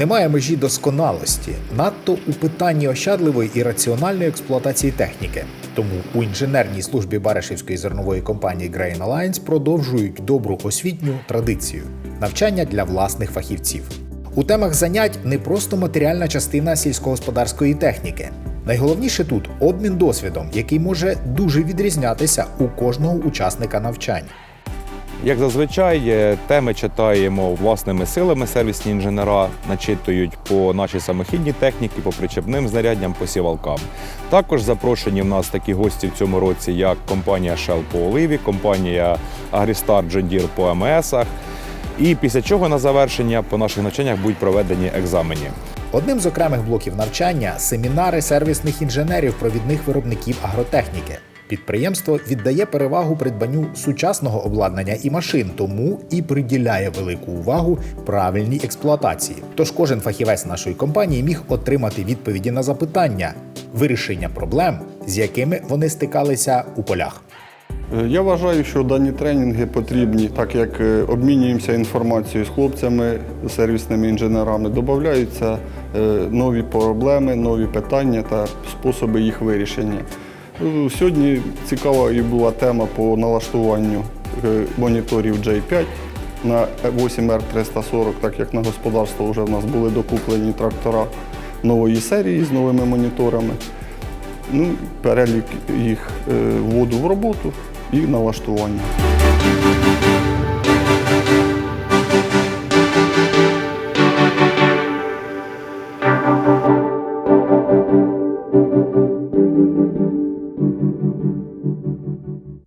Немає межі досконалості, надто у питанні ощадливої і раціональної експлуатації техніки. Тому у інженерній службі Баришівської зернової компанії Grain Alliance продовжують добру освітню традицію навчання для власних фахівців. У темах занять не просто матеріальна частина сільськогосподарської техніки. Найголовніше тут обмін досвідом, який може дуже відрізнятися у кожного учасника навчань. Як зазвичай, е, теми читаємо власними силами. Сервісні інженера начитують по нашій самохідній техніці, по причепним знаряддям, по сівалкам. Також запрошені в нас такі гості в цьому році, як компанія Shell по оливі, компанія Agristar John Deere по АМСах. І після чого на завершення по наших навчаннях будуть проведені екзамені. Одним з окремих блоків навчання семінари сервісних інженерів провідних виробників агротехніки. Підприємство віддає перевагу придбанню сучасного обладнання і машин, тому і приділяє велику увагу правильній експлуатації. Тож кожен фахівець нашої компанії міг отримати відповіді на запитання, вирішення проблем, з якими вони стикалися у полях. Е, Я вважаю, що дані тренінги потрібні, так як е, обмінюємося інформацією з хлопцями, сервісними інженерами, додаються е, нові проблеми, нові питання та способи їх вирішення. Е, Сьогодні цікава і була тема по налаштуванню е, моніторів J5 на 8R340, так як на господарство вже в нас були докуплені трактора нової серії з новими моніторами. Ну, перелік їх е, вводу в роботу і налаштування.